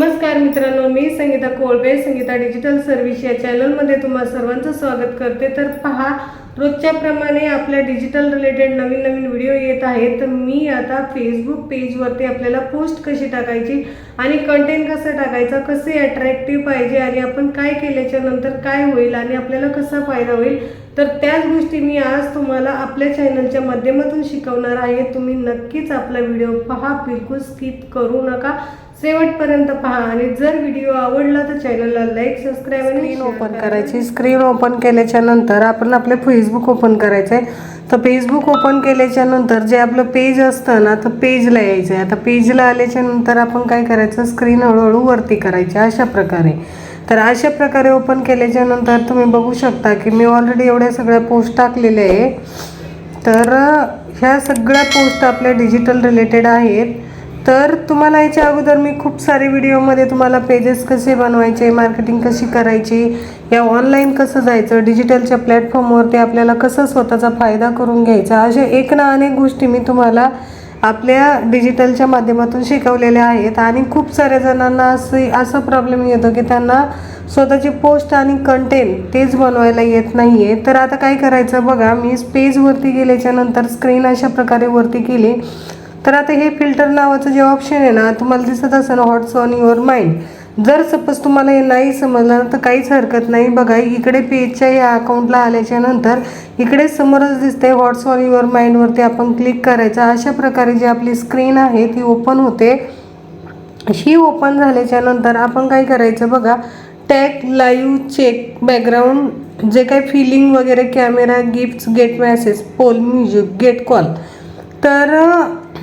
नमस्कार मित्रांनो मी संगीता कोळबे संगीता डिजिटल सर्व्हिस या चॅनलमध्ये तुम्हा सर्वांचं स्वागत करते. तर पहा रोजच्या प्रमाणे आपल्या डिजिटल रिलेटेड नवीन नवीन व्हिडिओ येत आहेत. तर मी आता फेसबुक पेजवरती आपल्याला पोस्ट कशी टाकायची आणि कंटेंट कसं टाकायचं कसे अट्रॅक्टिव्ह पाहिजे आणि आपण काय केल्याच्यानंतर काय होईल आणि आपल्याला कसा फायदा होईल तर त्याच गोष्टी मी आज तुम्हाला आपल्या चॅनलच्या माध्यमातून शिकवणार आहे. तुम्ही नक्कीच आपला व्हिडिओ पहा बिलकुल स्किप करू नका. शेवटपर्यंत पहा. आणि जर व्हिडिओ आवडला तर चॅनलला लाईक सबस्क्राईब आणि स्क्रीन ओपन करायची. स्क्रीन ओपन केल्याच्यानंतर आपण आपले फेसबुक ओपन करायचं आहे तर फेसबुक ओपन केल्याच्यानंतर जे आपलं पेज असतं ना तर पेजला यायचं आहे आता पेजला आल्याच्यानंतर आपण काय करायचं? स्क्रीन हळूहळू वरती करायची. अशा प्रकारे. तर अशा प्रकारे ओपन केल्याच्यानंतर तुम्ही बघू शकता की मी ऑलरेडी एवढ्या सगळ्या पोस्ट टाकलेल्या आहे. तर ह्या सगळ्या पोस्ट आपल्या डिजिटल रिलेटेड आहेत. तर तुम्हाला याच्या अगोदर मी खूप सारे व्हिडिओमध्ये तुम्हाला पेजेस कसे बनवायचे मार्केटिंग कशी करायची या ऑनलाईन कसं जायचं डिजिटलच्या प्लॅटफॉर्मवरती आपल्याला कसं स्वतःचा फायदा करून घ्यायचा अशा एक ना अनेक गोष्टी मी तुम्हाला आपल्या डिजिटलच्या माध्यमातून शिकवलेल्या आहेत. आणि खूप साऱ्या जणांना असे असा प्रॉब्लेम येतो की त्यांना स्वतःची पोस्ट आणि कंटेंट तेच बनवायला येत नाही आहे तर आता काय करायचं बघा मी पेजवरती गेल्याच्यानंतर स्क्रीन अशा प्रकारे वरती केली. तर आता हे फिल्टर नावाचं जे ऑप्शन आहे ना तुम्हाला दिसत असेल हॉट्स ऑन युअर माइंड जर सपोज तुम्हाला हे नाही समजलं तर काहीच हरकत नाही. बघा इकडे पेजच्या या अकाउंटला आल्याच्यानंतर इकडे समोरच दिसते व्हॉट्स ऑन युअर माइंडवरती आपण क्लिक करायचं. अशा प्रकारे जी आपली स्क्रीन आहे ती ओपन होते. ही ओपन झाल्याच्यानंतर आपण काय करायचं बघा टॅग लाईव्ह चेक बॅकग्राऊंड जे काही फिलिंग वगैरे camera gifts get message poll music get call तर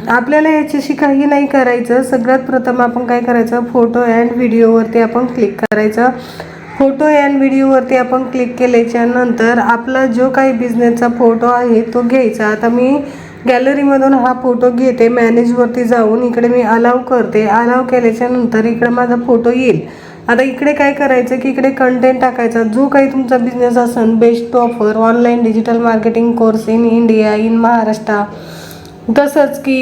आपल्याला याच्याशी काही नाही करायचं. सगळ्यात प्रथम आपण काय करायचं? फोटो अँड व्हिडिओवरती आपण क्लिक करायचं. फोटो अँड व्हिडिओवरती आपण क्लिक केल्याच्यानंतर आपला जो काही बिझनेसचा फोटो आहे तो घ्यायचा. आता मी गॅलरीमधून हा फोटो घेते. मॅनेजवरती जाऊन इकडे मी अलाव करते. अलाव केल्याच्यानंतर इकडे माझा फोटो येईल. आता इकडे काय करायचं की इकडे कंटेंट टाकायचा. जो काही तुमचा बिझनेस असेल best offer online digital marketing course in India in Maharashtra तसंच की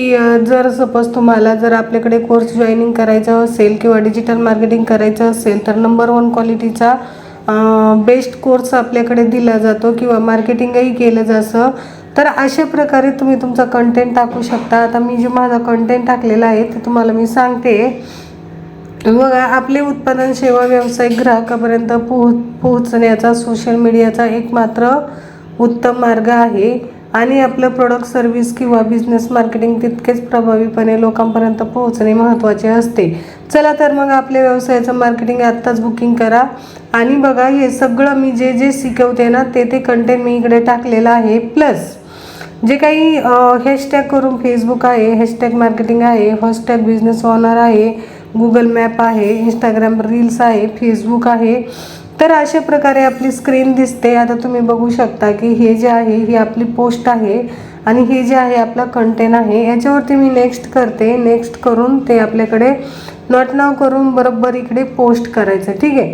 जर सपोज तुम्हाला जर आपल्याकडे कोर्स जॉईनिंग करायचं असेल किंवा डिजिटल मार्केटिंग करायचं असेल तर नंबर वन क्वालिटीचा बेस्ट कोर्स आपल्याकडे दिला जातो किंवा मार्केटिंगही केलं जातं. तर अशा प्रकारे तुम्ही तुमचा कंटेंट टाकू शकता. आता मी जे माझा कंटेंट टाकलेला आहे ते तुम्हाला मी सांगते. बघा आपले उत्पादन सेवा व्यावसायिक ग्राहकापर्यंत पोह पोहोचण्याचा सोशल मीडियाचा एक मात्र उत्तम मार्ग आहे. आणि आपलं प्रोडक्ट सर्व्हिस किंवा बिझनेस मार्केटिंग तितकेच प्रभावीपणे लोकांपर्यंत पोहोचणे महत्त्वाचे असते. चला तर मग आपल्या व्यवसायाचं मार्केटिंग आत्ताच बुकिंग करा. आणि बघा हे सगळं मी जे जे शिकवते ना ते ते कंटेंट मी इकडे टाकलेलं आहे. प्लस जे काही हॅशटॅग करून फेसबुक आहे हॅशटॅग मार्केटिंग आहे हॅशटॅग बिझनेस ऑनर आहे गुगल मॅप आहे इंस्टाग्राम रील्स आहे फेसबुक आहे तर अशा प्रकारे आपली स्क्रीन दिसते. आता तुम्ही बघू शकता की हे जे आहे ही आपली पोस्ट आहे आणि हे जे आहे आपला कंटेंट आहे. याच्यावरती मी नेक्स्ट करते. नेक्स्ट करून ते आपल्याकडे नॉट नाव करून बरोबर इकडे पोस्ट करायचं. ठीक आहे?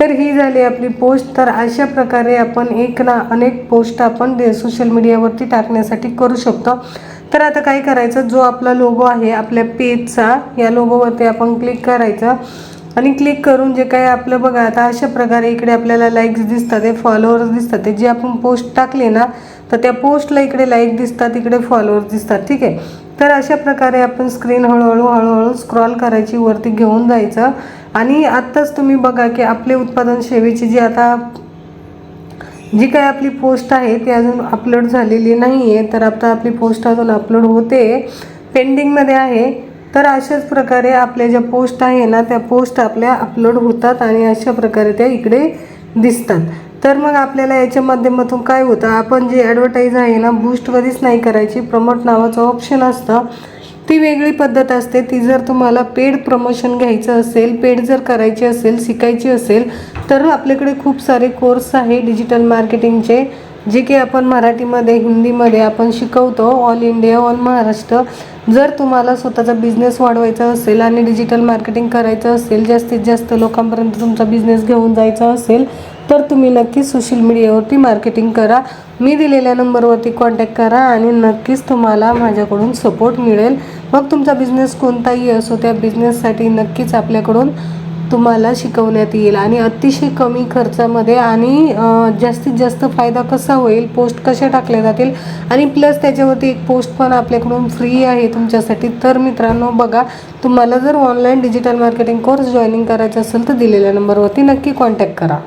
तर ही झाली आपली पोस्ट तर अशा प्रकारे आपण एक ना अनेक पोस्ट आपण सोशल मीडियावरती टाकण्यासाठी करू शकतो. तर आता काय करायचं? जो आपला लोगो आहे आपल्या पेजचा या लोगोवरती आपण क्लिक करायचं. आणि क्लिक करून जे काही आपलं बघा आता अशा प्रकारे इकडे आपल्याला लाईक्स दिसतात ते फॉलोअर्स दिसतात. ते जे आपण पोस्ट टाकले ना तर त्या पोस्टला इकडे लाईक दिसतात इकडे फॉलोअर्स दिसतात ठीक आहे? तर अशा प्रकारे आपण स्क्रीन हळूहळू हळूहळू स्क्रॉल करायची वरती घेऊन जायचं. आणि आत्ताच तुम्ही बघा की आपले उत्पादन सेवेची जी आता जी काय आपली पोस्ट आहे ती अजून अपलोड झालेली नाही आहे तर आता आपली पोस्ट अजून अपलोड होते. पेंडिंगमध्ये आहे. तर अशाच प्रकारे आपल्या ज्या पोस्ट आहे ना त्या पोस्ट आपल्या अपलोड होतात आणि अशा प्रकारे त्या इकडे दिसतात. तर मग आपल्याला याच्या माध्यमातून काय होतं आपण जे ॲडव्हर्टाईज आहे ना बूस्टवरीच नाही करायची प्रमोट नावाचं ऑप्शन असतं. ती वेगळी पद्धत असते. ती जर तुम्हाला पेड प्रमोशन घ्यायचं असेल पेड जर करायची असेल शिकायची असेल तर आपल्याकडे खूप सारे कोर्स आहे डिजिटल मार्केटिंगचे जे की आपण मराठीमध्ये हिंदीमध्ये आपण शिकवतो. ऑल इंडिया ऑल महाराष्ट्र जर तुम्हाला स्वतःचा बिझनेस वाढवायचा असेल आणि डिजिटल मार्केटिंग करायचं असेल जास्तीत जास्त लोकांपर्यंत तुमचा बिझनेस घेऊन जायचा असेल तर तुम्ही नक्कीच सोशल मीडियावरती मार्केटिंग करा. मी दिलेल्या नंबरवरती कॉन्टॅक्ट करा आणि नक्कीच तुम्हाला माझ्याकडून सपोर्ट मिळेल. मग तुमचा बिझनेस कोणताही असो त्या बिझनेससाठी नक्कीच आपल्याकडून तुम्हाला शिकवण्यात येईल आणि अतिशय कमी खर्चामध्ये आणि जास्तीत जास्त फायदा कसा होईल पोस्ट कशा टाकल्या जातील आणि प्लस त्याच्यावरती एक पोस्ट पण आपल्याकडून फ्री आहे तुमच्यासाठी. तर मित्रांनो बघा तुम्हाला जर online digital marketing course joining करायचा असेल तर दिलेल्या नंबरवरती नक्की कॉन्टॅक्ट करा.